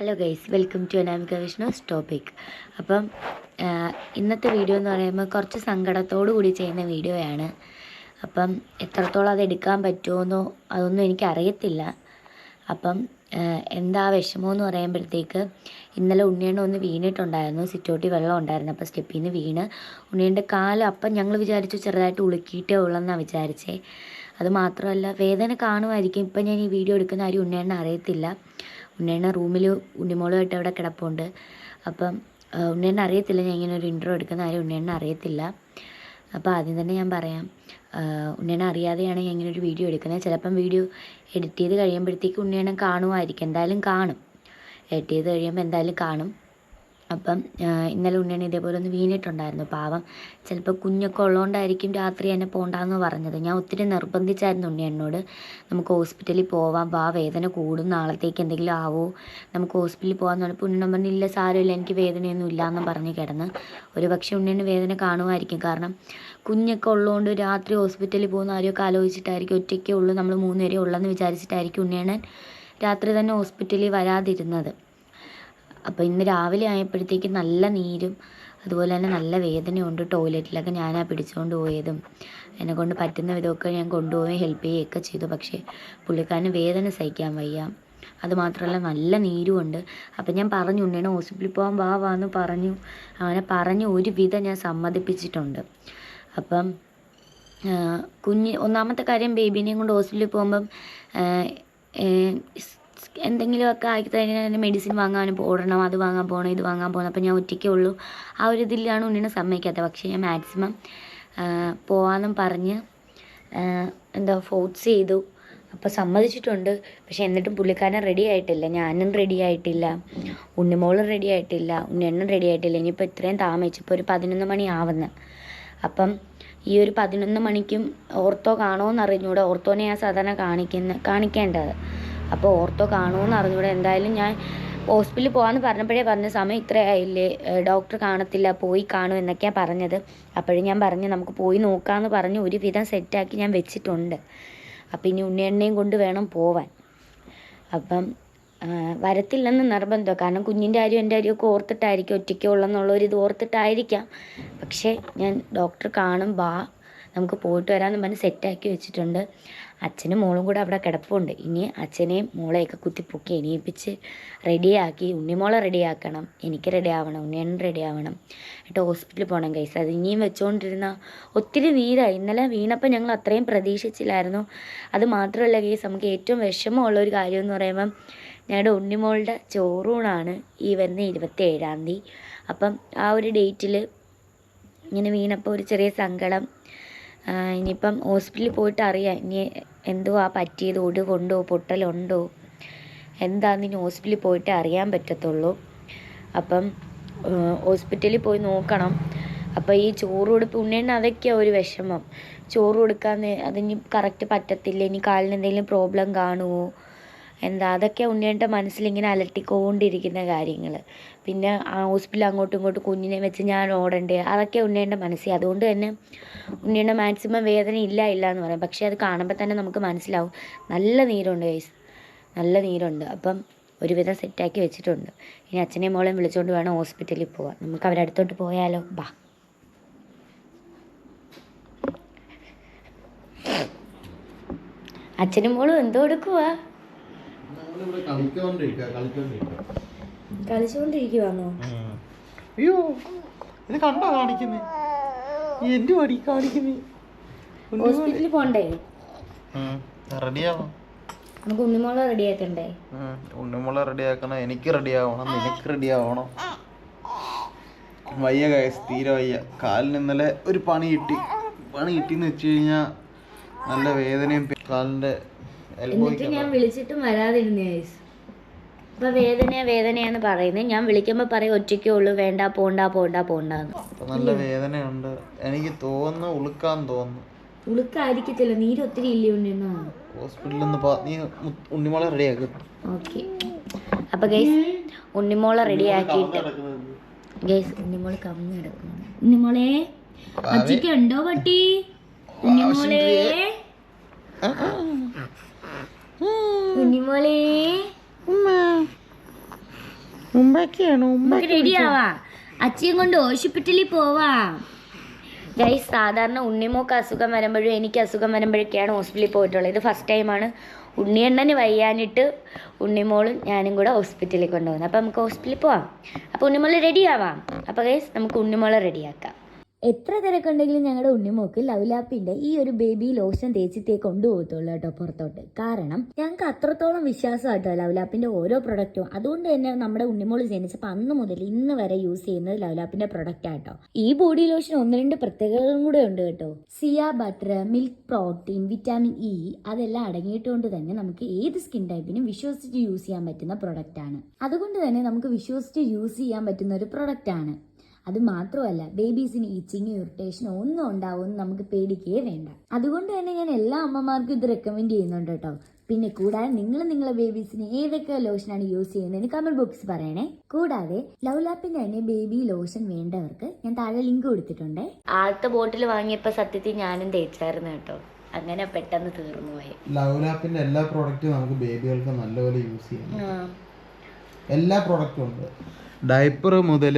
Hello guys welcome to Anamika Vishnu's topic അപ്പം ഇന്നത്തെ video എന്ന് പറയുമ്പോൾ കുറച്ച് സങ്കടത്തോടു കൂടി ചെയ്യുന്ന വീഡിയോയാണ് അപ്പം എത്രത്തോളം അത് എടുക്കാൻ പറ്റുമോയെന്നോ അതൊന്നും എനിക്കറിയത്തില്ല. അപ്പം എന്താ വിഷമം എന്ന് പറയുമ്പോഴത്തേക്ക് ഇന്നലെ ഉണ്ണിയണ്ണ ഒന്ന് വീണിട്ടുണ്ടായിരുന്നു. സിറ്റോട്ടി വെള്ളം ഉണ്ടായിരുന്നു. അപ്പോൾ സ്റ്റെപ്പിൽ നിന്ന് വീണ് ഉണ്ണിയന്റെ കാൽ അപ്പം ഞങ്ങൾ വിചാരിച്ചു ചെറുതായിട്ട് ഉളുക്കിയിട്ടേ ഉള്ളെന്നാണ് വിചാരിച്ചേ. അത് മാത്രമല്ല വേദന കാണുമായിരിക്കും. ഇപ്പം ഞാൻ ഈ വീഡിയോ എടുക്കുന്ന ആരും ഉണ്ണിയണ്ണ അറിയത്തില്ല. ഉണ്ണിയണ്ണ റൂമിൽ ഉണ്ണിമോളുമായിട്ട് അവിടെ കിടപ്പുണ്ട്. അപ്പം ആ, ഉണ്ണിയണ്ണ അറിയത്തില്ല. ഞാൻ ഇങ്ങനെ ഒരു ഇൻട്രോ എടുക്കുന്ന ആരും ഉണ്ണിയണ്ണ അറിയത്തില്ല. അപ്പോൾ ആദ്യം തന്നെ ഞാൻ പറയാം ഉണ്ണിയണ്ണ അറിയാതെയാണ് ഞാൻ ഇങ്ങനെ ഒരു വീഡിയോ എടുക്കുന്നത്. ചിലപ്പം വീഡിയോ എഡിറ്റ് ചെയ്ത് കഴിയുമ്പോഴത്തേക്ക് ഉണ്ണിയണ്ണൻ കാണുമായിരിക്കും. എന്തായാലും കാണും. എഡിറ്റ് ചെയ്ത് കഴിയുമ്പോൾ എന്തായാലും കാണും. അപ്പം ഇന്നലെ ഉണ്ണിയണ്ണ ഇതേപോലെ ഒന്ന് വീണിട്ടുണ്ടായിരുന്നു. പാവം. ചിലപ്പോൾ കുഞ്ഞൊക്കെ ഉള്ളതുകൊണ്ടായിരിക്കും രാത്രി എന്നെ പോകണ്ടെന്ന് പറഞ്ഞത്. ഞാൻ ഒത്തിരി നിർബന്ധിച്ചായിരുന്നു ഉണ്ണിയണ്ണോട് നമുക്ക് ഹോസ്പിറ്റലിൽ പോവാം വാ വേദന കൂടും നാളത്തേക്ക് എന്തെങ്കിലും ആവോ നമുക്ക് ഹോസ്പിറ്റലിൽ പോകാമെന്ന് പറഞ്ഞപ്പോൾ ഉണ്ണിയണ്ണൻ പറഞ്ഞു ഇല്ല സാരമില്ല എനിക്ക് വേദനയൊന്നും ഇല്ലയെന്നും പറഞ്ഞ് കിടന്ന്. ഒരു പക്ഷേ ഉണ്ണിയണ്ണ വേദന കാണുമായിരിക്കും. കാരണം കുഞ്ഞൊക്കെ ഉള്ളതുകൊണ്ട് രാത്രി ഹോസ്പിറ്റലിൽ പോകുന്ന ആരെയൊക്കെ ആലോചിച്ചിട്ടായിരിക്കും ഒറ്റയ്ക്കേ ഉള്ളൂ നമ്മൾ മൂന്നുപേരെ ഉള്ളെന്ന് വിചാരിച്ചിട്ടായിരിക്കും ഉണ്ണിയണ്ണൻ രാത്രി തന്നെ ഹോസ്പിറ്റലിൽ വരാതിരുന്നത്. അപ്പോൾ ഇന്ന് രാവിലെ ആയപ്പോഴത്തേക്ക് നല്ല നീരും അതുപോലെ തന്നെ നല്ല വേദനയുണ്ട് ടോയ്ലറ്റിലൊക്കെ ഞാനാ പിടിച്ചുകൊണ്ട് പോയതും. എന്നെ കൊണ്ട് പറ്റുന്ന വിധമൊക്കെ ഞാൻ കൊണ്ടുപോയി ഹെൽപ്പ് ചെയ്യുകയൊക്കെ ചെയ്തു. പക്ഷേ പുള്ളിക്കാരന് വേദന സഹിക്കാൻ വയ്യ. അതുമാത്രമല്ല നല്ല നീരുമുണ്ട്. അപ്പം ഞാൻ പറഞ്ഞു ഉണ്ണേനെ ഹോസ്പിറ്റലിൽ പോകാൻ വാ വാന്ന് പറഞ്ഞു. അങ്ങനെ പറഞ്ഞു ഒരു വിധം ഞാൻ സമ്മതിപ്പിച്ചിട്ടുണ്ട്. അപ്പം കുഞ്ഞ് ഒന്നാമത്തെ കാര്യം ബേബീനെയും കൊണ്ട് ഹോസ്പിറ്റലിൽ പോകുമ്പം എന്തെങ്കിലുമൊക്കെ ആക്കി കഴിഞ്ഞാൽ മെഡിസിൻ വാങ്ങാനും ഓടണം അത് വാങ്ങാൻ പോകണം ഇത് വാങ്ങാൻ പോകണം അപ്പോൾ ഞാൻ ഒറ്റയ്ക്കേ ഉള്ളൂ. ആ ഒരു ഇതിലാണ് ഉണ്ണിനെ സമ്മതിക്കാത്തത്. പക്ഷേ ഞാൻ മാക്സിമം പോകാമെന്നും പറഞ്ഞ് എന്താ ഫോഴ്സ് ചെയ്തു. അപ്പോൾ സമ്മതിച്ചിട്ടുണ്ട്. പക്ഷേ എന്നിട്ടും പുള്ളിക്കാരൻ റെഡി ആയിട്ടില്ല. ഞാനും റെഡി ആയിട്ടില്ല. ഉണ്ണിമോളും റെഡി ആയിട്ടില്ല. ഉണ്ണിയെണ്ണും റെഡി ആയിട്ടില്ല. ഇനിയിപ്പോൾ ഇത്രയും താമസിച്ചു ഇപ്പോൾ ഒരു പതിനൊന്ന് മണി ആവുന്നു. അപ്പം ഈ ഒരു പതിനൊന്ന് മണിക്കും ഓർത്തോ കാണുമോ എന്നറിഞ്ഞൂടെ ഓർത്തോനെ ഞാൻ സാധാരണ കാണിക്കുന്ന കാണിക്കേണ്ടത്. അപ്പോൾ ഓർത്തോ കാണുമെന്ന് അറിഞ്ഞൂടെ. എന്തായാലും ഞാൻ ഹോസ്പിറ്റലിൽ പോകാമെന്ന് പറഞ്ഞപ്പോഴേ പറഞ്ഞ സമയം ഇത്രയായില്ലേ ഡോക്ടർ കാണത്തില്ല പോയി കാണും എന്നൊക്കെയാണ് പറഞ്ഞത്. അപ്പോഴും ഞാൻ പറഞ്ഞു നമുക്ക് പോയി നോക്കാമെന്ന് പറഞ്ഞ് ഒരുവിധം സെറ്റാക്കി ഞാൻ വെച്ചിട്ടുണ്ട്. അപ്പം ഇനി ഉണ്ണിയെണ്ണയും കൊണ്ട് വേണം പോവാൻ. അപ്പം വരത്തില്ലെന്ന് നിർബന്ധം. കാരണം കുഞ്ഞിന്റെ കാര്യം എന്റെ കാര്യമൊക്കെ ഓർത്തിട്ടായിരിക്കും ഒറ്റയ്ക്ക് ഉള്ളെന്നുള്ളൊരു ഇത് ഓർത്തിട്ടായിരിക്കാം. പക്ഷേ ഞാൻ ഡോക്ടർ കാണും ബാ നമുക്ക് പോയിട്ട് വരാമെന്ന് പറഞ്ഞ് സെറ്റാക്കി വെച്ചിട്ടുണ്ട്. അച്ഛനും മോളും കൂടെ അവിടെ കിടപ്പുണ്ട്. ഇനി അച്ഛനെയും മോളെയൊക്കെ കുത്തിപ്പൊക്കി എണീപ്പിച്ച് റെഡിയാക്കി ഉണ്ണിമോളെ റെഡിയാക്കണം എനിക്ക് റെഡി ആവണം ഉണ്ണിയണ്ണൻ റെഡി ആവണം എന്നിട്ട് ഹോസ്പിറ്റലിൽ പോകണം കൈസ് അത് ഇനിയും വെച്ചുകൊണ്ടിരുന്ന ഒത്തിരി നീരായി. ഇന്നലെ വീണപ്പോൾ ഞങ്ങൾ അത്രയും പ്രതീക്ഷിച്ചില്ലായിരുന്നു. അത് മാത്രമല്ല കേസ് നമുക്ക് ഏറ്റവും വിഷമമുള്ള ഒരു കാര്യം എന്ന് പറയുമ്പം ഞങ്ങളുടെ ഉണ്ണിമോളുടെ ചോറൂണാണ് ഈ വരുന്ന ഇരുപത്തി ഏഴാം തീയതി. അപ്പം ആ ഒരു ഡേറ്റിൽ ഇങ്ങനെ വീണപ്പോൾ ഒരു ചെറിയ സങ്കടം ഇനിയിപ്പം ഹോസ്പിറ്റലിൽ പോയിട്ട് അറിയാം. ഇനി ആ പറ്റിയത്? ഒടിവുണ്ടോ പൊട്ടലുണ്ടോ? എന്താന്ന് ഇനി ഹോസ്പിറ്റലിൽ പോയിട്ട് അറിയാൻ പറ്റത്തുള്ളൂ. അപ്പം ഹോസ്പിറ്റലിൽ പോയി നോക്കണം. അപ്പോൾ ഈ ചോറ് കൊടുപ്പ് ഉണ്ണേണ്ട അതൊക്കെയാണ് ഒരു വിഷമം. ചോറ് കൊടുക്കാൻ അതിനി കറക്റ്റ് പറ്റത്തില്ല. ഇനി കാലിന് എന്തെങ്കിലും പ്രോബ്ലം കാണുമോ എന്താ അതൊക്കെ ഉണ്ണിയുടെ മനസ്സിലിങ്ങനെ അലട്ടിക്കൊണ്ടിരിക്കുന്ന കാര്യങ്ങൾ പിന്നെ ആ ഹോസ്പിറ്റലിൽ അങ്ങോട്ടും ഇങ്ങോട്ടും കുഞ്ഞിനെ വെച്ച് ഞാൻ ഓടണ്ടേ? അതൊക്കെ ഉണ്ണിയുടെ മനസ്സിൽ. അതുകൊണ്ട് തന്നെ ഉണ്ണിയുടെ മാക്സിമം വേദന ഇല്ല ഇല്ല എന്ന് പറയും. പക്ഷേ അത് കാണുമ്പോൾ തന്നെ നമുക്ക് മനസ്സിലാവും. നല്ല നീരുണ്ട് ഗൈസ് നല്ല നീരുണ്ട്. അപ്പം ഒരുവിധം സെറ്റാക്കി വെച്ചിട്ടുണ്ട്. ഇനി അച്ഛനെയും മോളെയും വിളിച്ചുകൊണ്ട് വേണം ഹോസ്പിറ്റലിൽ പോകാൻ നമുക്ക് അവരുടെ അടുത്തോട്ട് പോയാലോ? ബാ. അച്ഛനും മോളും എന്തോ എടുക്കുവാ? നമ്മളിവിടെ കളിച്ചോണ്ടിരിക്കുക കളിച്ചോണ്ടിരിക്കുക കളിച്ചുകൊണ്ടിരിക്കുവാന്നോ അയ്യോ ഇത് കണ്ടോ കാണിക്കുന്നേ? എന്റെ മടി കാണിക്കുന്നേ? ഹോസ്പിറ്റലിൽ പോണ്ടേ? നമുക്ക് ഉണ്ണിമോളെ ഉണ്ണിമുള റെഡിയാക്കണം എനിക്ക് റെഡിയാവണം നിനക്ക് റെഡിയാവണം. വയ്യ കയസ് തീരെ വയ്യ. കാലിന് ഇന്നലെ ഒരു പണി കിട്ടി. പണി കിട്ടിന്ന് വെച്ച് കഴിഞ്ഞാൽ നല്ല വേദനയും കാലിന്റെ എന്നിട്ട് ഞാൻ വിളിച്ചിട്ടും വരാതിരുന്നു ഗൈസ് ഇപ്പൊ വേദന വേദനയാന്ന് പറയുന്നത് ഞാൻ വിളിക്കുമ്പോ പറയും ഒറ്റയ്ക്കേ ഉള്ളു വേണ്ട പോണ്ട പോണ്ട പോണ്ടെന്ന് അപ്പൊ നല്ല വേദനയുണ്ട്. എനിക്ക് തോന്നുന്നു ഉളുക്കാൻ തോന്നുന്നു. ഉളുക്കായിരിക്കത്തില്ല. നീര് ഒത്തിരി ഇല്ലേ ഉണ്ടെന്നാ ഹോസ്പിറ്റലിൽ നിന്ന് പോ- നീ ഉണ്ണിമോളെ റെഡി റെഡിയാക്കും ഓക്കെ. അപ്പൊ ഗൈസ് ഉണ്ണിമോളെ റെഡി ആക്കിയിട്ട് ഗൈസ് ഉണ്ണിമോൾ കമ്മി കിടക്കുന്നു ഉണ്ണിമോളെ അച്ഛക്ക് ഉണ്ടോ പട്ടി? ഉണ്ണിമോളെ. ഉണ്ണിമോളെ ഉമ്മക്കാണ് ഉമ്മക്ക് റെഡി ആവാ. അച്ഛയും കൊണ്ട് ഹോസ്പിറ്റലിൽ പോവാ. ഗൈസ് സാധാരണ ഉണ്ണിമോക്ക് അസുഖം വരുമ്പോഴും എനിക്ക് അസുഖം വരുമ്പോഴൊക്കെയാണ് ഹോസ്പിറ്റലിൽ പോയിട്ടുള്ളത്. ഇത് ഫസ്റ്റ് ടൈമാണ് ഉണ്ണിയണ്ണന് വയ്യാനിട്ട് ഉണ്ണിമോളും ഞാനും കൂടെ ഹോസ്പിറ്റലിൽ കൊണ്ടുപോകുന്നത് അപ്പോൾ നമുക്ക് ഹോസ്പിറ്റലിൽ പോവാം. അപ്പോൾ ഉണ്ണിമോൾ റെഡി ആവാം. അപ്പോൾ ഗൈസ് നമുക്ക് ഉണ്ണിമോളെ റെഡിയാക്കാം എത്ര തിരക്കുണ്ടെങ്കിലും ഞങ്ങളുടെ ഉണ്ണിമോക്ക് ലവ്ലാപ്പിന്റെ ഈ ഒരു ബേബി ലോഷൻ തേച്ചിട്ടേ കൊണ്ടുപോകത്തുള്ളൂ കേട്ടോ പുറത്തോട്ട്. കാരണം ഞങ്ങൾക്ക് അത്രത്തോളം വിശ്വാസമായിട്ടോ ലവ്ലാപ്പിന്റെ ഓരോ പ്രൊഡക്റ്റും അതുകൊണ്ട് തന്നെ നമ്മുടെ ഉണ്ണിമോൾ ജനിച്ചപ്പോൾ അന്ന് മുതൽ ഇന്ന് വരെ യൂസ് ചെയ്യുന്നത് ലവ്ലാപ്പിന്റെ പ്രൊഡക്റ്റ് ആട്ടോ ഈ ബോഡി ലോഷൻ ഒന്ന് രണ്ട് പ്രത്യേകതകളും കൂടെ ഉണ്ട് കേട്ടോ. സിയ butter milk protein vitamin E അതെല്ലാം അടങ്ങിയിട്ടുകൊണ്ട് തന്നെ നമുക്ക് ഏത് സ്കിൻ ടൈപ്പിനും വിശ്വസിച്ച് യൂസ് ചെയ്യാൻ പറ്റുന്ന പ്രൊഡക്റ്റ് ആണ്. അതുകൊണ്ട് തന്നെ നമുക്ക് വിശ്വസിച്ച് യൂസ് ചെയ്യാൻ പറ്റുന്ന ഒരു പ്രൊഡക്റ്റ് ആണ്. അത് മാത്രമല്ല ബേബീസിന് ഈച്ചിങ് ഇറിറ്റേഷനോ ഒന്നും ഉണ്ടാവുമെന്ന് നമുക്ക് പേടിക്കുകയേ വേണ്ട. അതുകൊണ്ട് തന്നെ ഞാൻ എല്ലാ അമ്മമാർക്കും ഇത് റെക്കമെൻഡ് ചെയ്യുന്നുണ്ട് കേട്ടോ. പിന്നെ കൂടാതെ നിങ്ങൾ നിങ്ങളെ ബേബീസിന് ഏതൊക്കെ ലോഷനാണ് യൂസ് ചെയ്യുന്നതെന്ന് കമന്റ് ബോക്സ് പറയണേ. കൂടാതെ ലവ് ലാപ്പിന്റെ തന്നെ ബേബി ലോഷൻ വേണ്ടവർക്ക് ഞാൻ താഴെ ലിങ്ക് കൊടുത്തിട്ടുണ്ട്. ആദ്യത്തെ ബോട്ടിൽ വാങ്ങിയപ്പോൾ സത്യത്തിൽ ഞാനും തേച്ചായിരുന്നു കേട്ടോ. അങ്ങനെ പെട്ടെന്ന് തീർന്നു പോയി ലവ് ലാപ്പിന്റെ എല്ലാ പ്രോഡക്റ്റും നമുക്ക് ബേബികൾക്ക് നല്ലപോലെ യൂസ് ചെയ്യാം എല്ലാ പ്രോഡക്റ്റും ഉണ്ട്. ഡയപ്പർ മുതൽ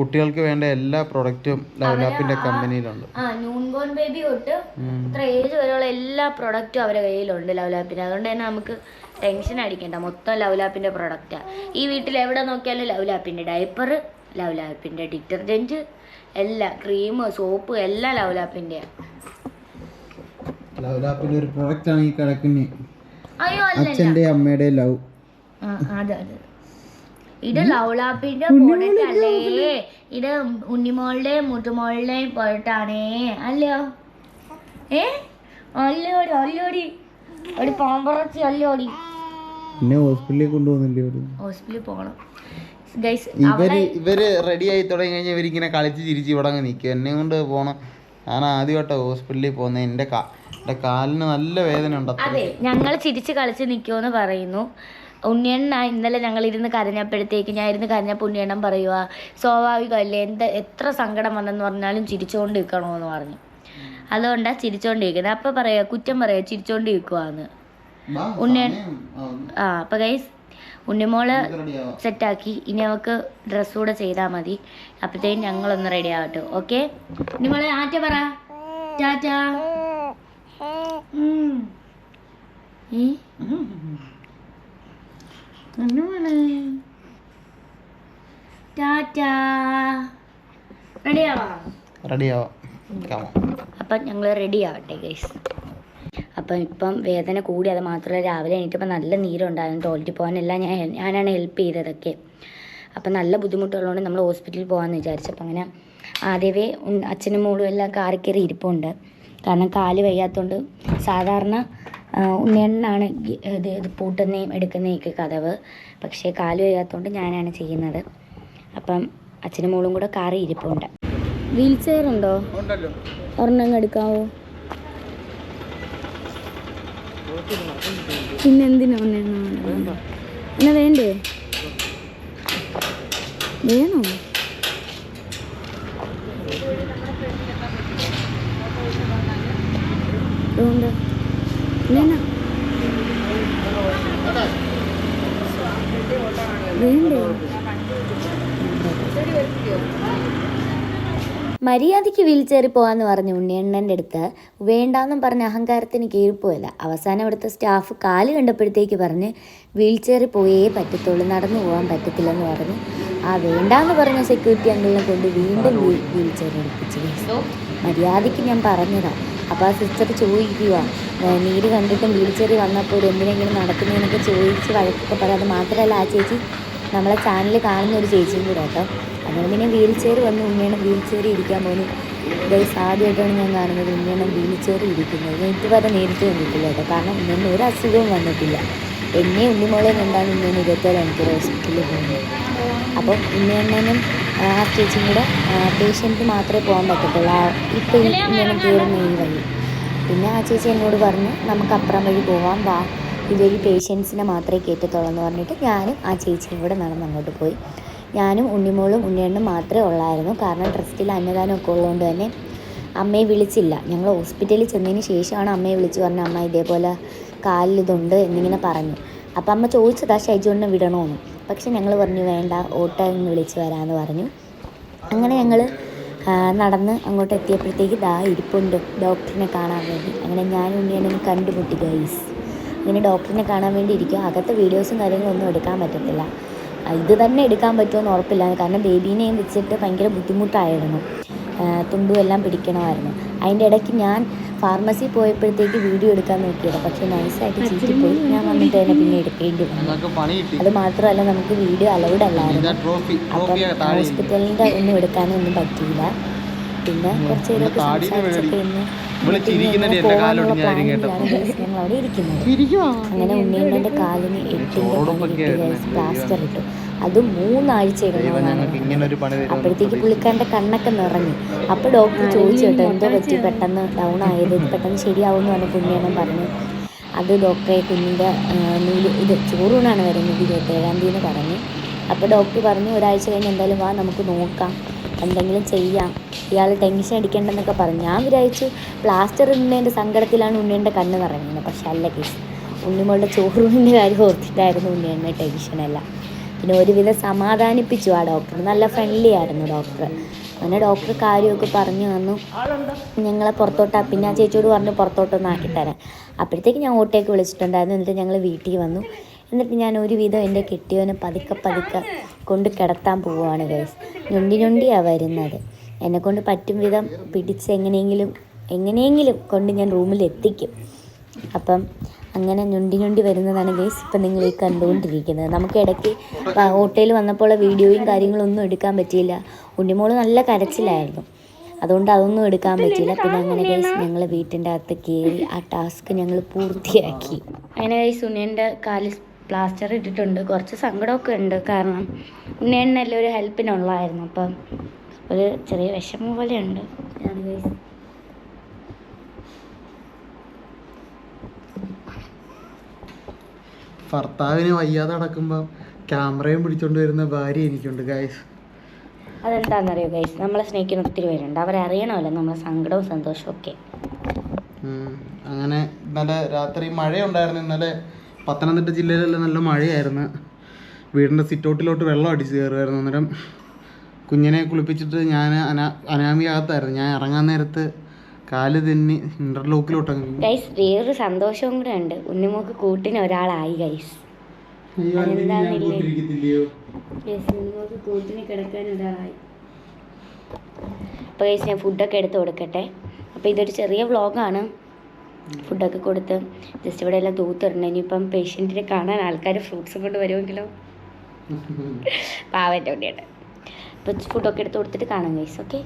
കുട്ടികൾക്ക് വേണ്ട എല്ലാ പ്രൊഡക്റ്റും ലവ്ലാപ്പിന്റെ കമ്പനിയിലുണ്ട് ആ ന്യൂൺ ബോൺ ബേബി തൊട്ട് ഇത്ര ഏജ് വരെയുള്ള എല്ലാ പ്രൊഡക്റ്റും അവരുടെ കയ്യിലുണ്ട് ലവലാപ്പിന്റെ ലാപ്പിന് അതുകൊണ്ട് തന്നെ നമുക്ക് ടെൻഷൻ അടിക്കണ്ട. മൊത്തം ലവലാപ്പിന്റെ പ്രൊഡക്റ്റാണ് പ്രൊഡക്റ്റാ ഈ വീട്ടിൽ എവിടെ നോക്കിയാലും ലവലാപ്പിന്റെ ഡയപ്പർ ലവലാപ്പിന്റെ ഡിറ്റർജന്റ് എല്ലാം ക്രീം സോപ്പ് എല്ലാം ലവലാപ്പിന്റെയാണ് ലവലാപ്പിന്റെ ഒരു പ്രോഡക്റ്റ് ആണ് ഈ കിടക്കുന്ന അയ്യോ അല്ലേ അച്ഛന്റെ അമ്മയുടെ ലവ്. ആ, അതെ അതെ. ഇത് ലൗലാപ്പിന്റെ ലാപ്പിന്റെ പ്രോഡക്റ്റ് അല്ലേ ഇത് ഉണ്ണിമോളുടെയും മുത്തുമോളുടെയും പ്രോഡക്റ്റാണേ അല്ലയോ ഏ? അല്ലോടി അല്ലോടി. ഒരു പാമ്പറച്ചി അല്ലോടി. പിന്നെ ഹോസ്പിറ്റലിൽ കൊണ്ടുപോകുന്നില്ലേ ഒരു ഹോസ്പിറ്റലിൽ പോകണം. ഗൈസ് ഇവർ ഇവർ റെഡി ആയി തുടങ്ങി കഴിഞ്ഞാൽ ഇവരിങ്ങനെ കളിച്ച് ചിരിച്ച് ഇവിടെ അങ്ങ് നിൽക്കും എന്നെ കൊണ്ട് പോണം. ഞാൻ ആദ്യമായിട്ടാണ് ഹോസ്പിറ്റലിൽ പോകുന്നത് എന്റെ കാലിന് നല്ല വേദന ഉണ്ട് അതെ ഞങ്ങൾ ചിരിച്ച് കളിച്ച് നിൽക്കുമെന്ന് പറയുന്നു. ഉണ്ണിയണ്ണ ഇന്നലെ ഞങ്ങൾ ഇരുന്ന് കരഞ്ഞപ്പോഴത്തേക്ക് ഞാൻ ഇരുന്ന് കരഞ്ഞപ്പോൾ ഉണ്ണിയണ്ണൻ പറയുക സ്വാഭാവികമല്ലേ എന്ത് എത്ര സങ്കടം വന്നെന്ന് പറഞ്ഞാലും ചിരിച്ചുകൊണ്ട് നിൽക്കണമെന്ന് പറഞ്ഞു. അതുകൊണ്ടാണ് ചിരിച്ചുകൊണ്ടിരിക്കുന്നത് അപ്പം പറയാ കുറ്റം പറയാ ചിരിച്ചോണ്ട് നിൽക്കുവാന്ന് ആവുന്നു. ആ അപ്പം ഗൈസ് ഉണ്ണിമോൾ. സെറ്റാക്കി ഇനി അവൾക്ക് ഡ്രസ്സ് കൂടെ ചെയ്താൽ മതി. അപ്പോഴത്തേക്കും ഞങ്ങളൊന്ന് റെഡി ആവട്ടെ. ഓക്കെ ഉണ്ണിമോളെ ആറ്റ പറ. ടാറ്റ. ഉണ്ണിമോളെ ടാറ്റ ആവാം? Ready ആവാം. Come അപ്പം ഞങ്ങൾ റെഡി ആവട്ടെ ഗൈസ് അപ്പം ഇപ്പം വേദന കൂടി അത് മാത്രമല്ല രാവിലെ എണീറ്റപ്പോൾ നല്ല നീരുണ്ടായിരുന്നു. ടോയ്ലറ്റിൽ പോകാനെല്ലാം ഞാൻ ഞാനാണ് ഹെൽപ്പ് ചെയ്തതൊക്കെ. അപ്പം നല്ല ബുദ്ധിമുട്ടുള്ളതുകൊണ്ട് നമ്മൾ ഹോസ്പിറ്റലിൽ പോകാമെന്ന് വിചാരിച്ചപ്പോൾ അങ്ങനെ ആദ്യമേ അച്ഛനും മോളും എല്ലാം കാറി കയറി ഇരിപ്പുണ്ട്. കാരണം കാൽ വയ്യാത്തതുകൊണ്ട് സാധാരണ ഉണ്ണിയണ്ണനാണ് ഇത് ഇത് പൂട്ടുന്നതും എടുക്കുന്നതൊക്കെ കഥവ്. പക്ഷേ കാൽ വയ്യാത്തതുകൊണ്ട് ഞാനാണ് ചെയ്യുന്നത്. അപ്പം അച്ഛനും മോളും കൂടെ കാറി ഇരിപ്പുണ്ട്. വീൽ ചെയർ ഉണ്ടോ? ഒരെണ്ണം എടുക്കാവോ? പിന്നെ എന്തിനാ എന്നാ വേണ്ടേ? വേണോ? അതുകൊണ്ട് വേണ്ടേ? മര്യാദയ്ക്ക് വീൽ ചെയറിൽ പോകാമെന്ന് പറഞ്ഞ ഉണ്ണിയണ്ണന്റെ അടുത്ത് വേണ്ടാന്നും പറഞ്ഞ അഹങ്കാരത്തിന് പോയല്ല അവസാനം അവിടുത്തെ സ്റ്റാഫ് കാൽ കണ്ടപ്പോഴത്തേക്ക് പറഞ്ഞ് വീൽ ചെയറിൽ പോയേ പറ്റത്തുള്ളൂ നടന്നു പോകാൻ പറ്റത്തില്ലെന്ന് പറഞ്ഞു ആ വേണ്ടാന്ന് പറഞ്ഞ സെക്യൂരിറ്റി അംഗങ്ങളെ കൊണ്ട് വീണ്ടും വീൽ ചെയർ എടുപ്പിച്ചു മര്യാദയ്ക്ക് ഞാൻ പറഞ്ഞതാ. അപ്പോൾ ആ സിസ്റ്റർ ചോദിക്കുക നീര് കണ്ടിട്ടും വീൽ ചെയറിൽ വന്നപ്പോൾ എന്തിനെങ്കിലും നടക്കുന്നതിനൊക്കെ ചോദിച്ച് വഴക്കൊക്കെ പറയാം. അത് മാത്രമല്ല ആ ചേച്ചി നമ്മളെ ചാനൽ കാണുന്ന ഒരു ചേച്ചിയും കൂടെ കേട്ടോ. അങ്ങനെ പിന്നെ വീൽ ചെയർ വന്ന് ഉണ്ണിയണം വീൽ ചെയർ ഇരിക്കാൻ പോലും ഗൈസ് ആദ്യമായിട്ടാണ് ഞാൻ കാണുന്നത്. ഉണ്ണിയണം വീൽ ചെയർ ഇരിക്കുന്നത്. ഞാൻ ഇതുവരെ നേരിട്ട് കണ്ടിട്ടില്ല കേട്ടോ. കാരണം ഉണ്ണിയണ്ണ ഒരു അസുഖവും വന്നിട്ടില്ല. എന്നെ ഉണ്ണിമോളെ കണ്ടാണ് ഉണ്ണിയണ്ണ ഇരുപത്തേഴ് മണിക്കൂർ ഹോസ്പിറ്റലിൽ പോകുന്നത് അപ്പം ഉണ്ണിയണ്ണനും ആ ചേച്ചിയും കൂടെ പേഷ്യന്റ് മാത്രമേ പോകാൻ പറ്റത്തുള്ളൂ. ഇപ്പം ഉണ്ണിയണ്ണൻ കയറുന്ന ഈ വഴി. പിന്നെ ആ ചേച്ചി എന്നോട് പറഞ്ഞു നമുക്ക് അപ്പുറം വഴി പോവാം വാ. ഇതൊരു പേഷ്യൻസിനെ മാത്രമേ കയറ്റത്തുള്ളൂ എന്ന് പറഞ്ഞിട്ട് ഞാനും ആ ചേച്ചിയും കൂടെ നടന്ന് അങ്ങോട്ട് പോയി. ഞാനും ഉണ്ണിമോളും ഉണ്ണിയണ്ണും മാത്രമേ ഉള്ളായിരുന്നു. കാരണം ട്രസ്റ്റിൽ അന്നദാനം ഒക്കെ ഉള്ളതുകൊണ്ട് തന്നെ അമ്മയെ വിളിച്ചില്ല. ഞങ്ങൾ ഹോസ്പിറ്റലിൽ ചെന്നതിന് ശേഷമാണ് അമ്മയെ വിളിച്ച് പറഞ്ഞ അമ്മ ഇതേപോലെ കാലിൽ ഇതുണ്ട് എന്നിങ്ങനെ പറഞ്ഞു. അപ്പം അമ്മ ചോദിച്ചതാ ഷൈജുണ്ണെ വിടണമെന്ന് പക്ഷെ ഞങ്ങൾ പറഞ്ഞു വേണ്ട ഓട്ടോ ഒന്ന് വിളിച്ച് വരാമെന്ന് പറഞ്ഞു. അങ്ങനെ ഞങ്ങൾ നടന്ന് അങ്ങോട്ട് എത്തിയപ്പോഴത്തേക്ക് ദാ ഇരിപ്പുണ്ട് ഡോക്ടറിനെ കാണാൻ വേണ്ടി. അങ്ങനെ ഞാൻ ഉണ്ണിയനെ കണ്ടുമുട്ടി ഗൈസ് അങ്ങനെ ഡോക്ടറിനെ കാണാൻ വേണ്ടി ഇരിക്കുക അകത്തെ വീഡിയോസും കാര്യങ്ങളൊന്നും എടുക്കാൻ പറ്റത്തില്ല. ഇത് തന്നെ എടുക്കാൻ പറ്റുമെന്ന് ഉറപ്പില്ല. കാരണം ബേബീനെയും വെച്ചിട്ട് ഭയങ്കര ബുദ്ധിമുട്ടായിരുന്നു. തുമ്പുമെല്ലാം പിടിക്കണമായിരുന്നു. അതിന്റെ ഇടയ്ക്ക് ഞാൻ ഫാർമസി പോയപ്പോഴത്തേക്ക് വീഡിയോ എടുക്കാൻ നോക്കിയത്. പക്ഷെ നൈസായിട്ട് ചീറ്റിപ്പോയി. ഞാൻ വന്നിട്ട് തന്നെ പിന്നെ എടുക്കേണ്ടി വന്നു. അത് മാത്രമല്ല നമുക്ക് വീഡിയോ അലൗഡ് അല്ലായിരുന്നു. അപ്പം ഹോസ്പിറ്റലിന്റെ ഒന്നും എടുക്കാനൊന്നും പറ്റിയില്ല. പിന്നെ കുറച്ച് നേരമൊക്കെ സംസാരിച്ചൊക്കെ. ഇന്ന് ഞങ്ങൾ അവിടെ ഇരിക്കുന്നത്. അങ്ങനെ ഉണ്ണിയുടെ കാലിന് എട്ടിന്റെ guys. പ്ലാസ്റ്റർ ഇട്ടു. അതും മൂന്നാഴ്ച ദൈവം ഇങ്ങനെ ഒരു പണി തരുമെന്ന് അപ്പോഴത്തേക്ക് പുള്ളിക്കാരന്റെ കണ്ണൊക്കെ നിറഞ്ഞു. അപ്പോൾ ഡോക്ടർ ചോദിച്ചു കേട്ടോ എന്തോ പറ്റി? പെട്ടെന്ന് ഡൗൺ ആയത് ഇത് പെട്ടെന്ന് ശരിയാവുമെന്ന് പറഞ്ഞ കുഞ്ഞിയണ്ണൻ പറഞ്ഞു. അത് ഡോക്ടറെ കുഞ്ഞിന്റെ നൂൽ ഇത് ചോറൂണാണ് വരുന്നത് ഇരുപത്തേഴാം തീയതി എന്ന് പറഞ്ഞു. അപ്പോൾ ഡോക്ടർ പറഞ്ഞു ഒരാഴ്ച കഴിഞ്ഞ് എന്തായാലും വാ നമുക്ക് നോക്കാം. എന്തെങ്കിലും ചെയ്യാം. ഇയാൾ ടെൻഷൻ അടിക്കേണ്ടെന്നൊക്കെ പറഞ്ഞു. ഞാൻ വിചാരിച്ചു പ്ലാസ്റ്റർ ഉണ്ണേന്റെ സങ്കടത്തിലാണ് ഉണ്ണിയുടെ കണ്ണ് നിറഞ്ഞത് പക്ഷെ അല്ല കേസ് ഉണ്ണിമോളുടെ ചോറൂണിന്റെ കാര്യം ഓർത്തിട്ടായിരുന്നു ഉണ്ണിയുടെ ടെൻഷനല്ല. പിന്നെ ഒരുവിധം സമാധാനിപ്പിച്ചു ആ ഡോക്ടർ നല്ല ഫ്രണ്ട്ലി ആയിരുന്നു ഡോക്ടർ അങ്ങനെ ഡോക്ടർ കാര്യമൊക്കെ പറഞ്ഞു തന്നു. ഞങ്ങളെ പുറത്തോട്ട് പിന്നെ ആ ചേച്ചിയോട് പറഞ്ഞു പുറത്തോട്ടൊന്ന് ആക്കി തരാം അപ്പോഴത്തേക്ക് ഞാൻ ഓട്ടേക്ക് വിളിച്ചിട്ടുണ്ടായിരുന്നു. എന്നിട്ട് ഞങ്ങൾ വീട്ടിൽ വന്നു. എന്നിട്ട് ഞാൻ ഒരുവിധം എന്റെ കെട്ടിയവനെ പതുക്കെ പതുക്കെ കൊണ്ട് കിടത്താൻ പോവുകയാണ് ഗൈസ് ഞൊണ്ടി ഞൊണ്ടിയാണ് വരുന്നത്. എന്നെക്കൊണ്ട് പറ്റും വിധം പിടിച്ച് എങ്ങനെയെങ്കിലും എങ്ങനെയെങ്കിലും കൊണ്ട് ഞാൻ റൂമിൽ എത്തിക്കും. അപ്പം അങ്ങനെ ഞൊണ്ടി ഞൊണ്ടി വരുന്നതാണ് ഗൈസ് ഇപ്പം നിങ്ങൾ ഈ കണ്ടുകൊണ്ടിരിക്കുന്നത്. നമുക്ക് ഇടയ്ക്ക് ഹോട്ടലിൽ വന്നപ്പോൾ വീഡിയോയും കാര്യങ്ങളൊന്നും എടുക്കാൻ പറ്റിയില്ല. ഉണ്ണിമോൾ നല്ല കരച്ചിലായിരുന്നു. അതുകൊണ്ട് അതൊന്നും എടുക്കാൻ പറ്റിയില്ല. പിന്നെ അങ്ങനെ ഗൈസ് ഞങ്ങൾ വീട്ടിന്റെ അകത്ത് കയറി ആ ടാസ്ക് ഞങ്ങൾ പൂർത്തിയാക്കി. അങ്ങനെ ഗൈസ് ഉണ്ണിയന്റെ കാലിൽ പ്ലാസ്റ്റർ ഇട്ടിട്ടുണ്ട്. കുറച്ച് സങ്കടമൊക്കെ ഉണ്ട്. കാരണം ഉണ്ണിയണ്ണല്ല ഒരു ഹെൽപ്പിനുള്ളതായിരുന്നു അപ്പം ഒരു ചെറിയ വിഷമം പോലെയുണ്ട് അതാണ് ഗൈസ് ഭർത്താവിന് വയ്യാതെ നടക്കുമ്പോൾ ക്യാമറയും പിടിച്ചോണ്ട് വരുന്ന ഭാര്യ എനിക്കുണ്ട് ഗായ്സ് അതെന്താണെന്നറിയോ ഗൈസ് നമ്മളെ സ്നേഹിക്കുന്ന ഒത്തിരി പേരുണ്ട്. അവരറിയണമല്ലോ നമ്മളെ സങ്കടവും സന്തോഷവും ഒക്കെ. അങ്ങനെ ഇന്നലെ രാത്രി മഴയുണ്ടായിരുന്നു. ഇന്നലെ പത്തനംതിട്ട ജില്ലയിലെല്ലാം നല്ല മഴയായിരുന്നു. വീടിന്റെ സിറ്റൗട്ടിലോട്ട് വെള്ളം അടിച്ച് കയറുമായിരുന്നു. അന്നേരം കുഞ്ഞിനെ കുളിപ്പിച്ചിട്ട് ഞാൻ അനാ അനാമികത്തായിരുന്നു ഞാൻ ഇറങ്ങാൻ നേരത്ത് കാൽ തന്നെ ഇന്റർലോക്കിലോട്ട്. ഗൈസ് വേറൊരു സന്തോഷവും കൂടെ ഉണ്ട്. ഉണ്ണിമോക്ക് കൂട്ടിന് ഒരാളായി ഗൈസ് അപ്പൊ ഉണ്ണിമോക്ക് കൂട്ടിന് കിടക്കാൻ ഒരാളായി. അപ്പോൾ ഗൈസ് ഞാൻ ഫുഡൊക്കെ എടുത്ത് കൊടുക്കട്ടെ. അപ്പോൾ ഇതൊരു ചെറിയ വ്ളോഗാണ് ഫുഡൊക്കെ കൊടുത്ത് ജസ്റ്റ് ഇവിടെ എല്ലാം തൂത്തിടണം. ഇനിയിപ്പം പേഷ്യന്റിനെ കാണാൻ ആൾക്കാർ ഫ്രൂട്ട്സ് കൊണ്ട് വരുമെങ്കിലോ? പാവന്റെ വേണ്ടിയാണ് അപ്പോൾ ഫുഡൊക്കെ എടുത്ത് കൊടുത്തിട്ട് കാണാം ഗൈസ് ഓക്കെ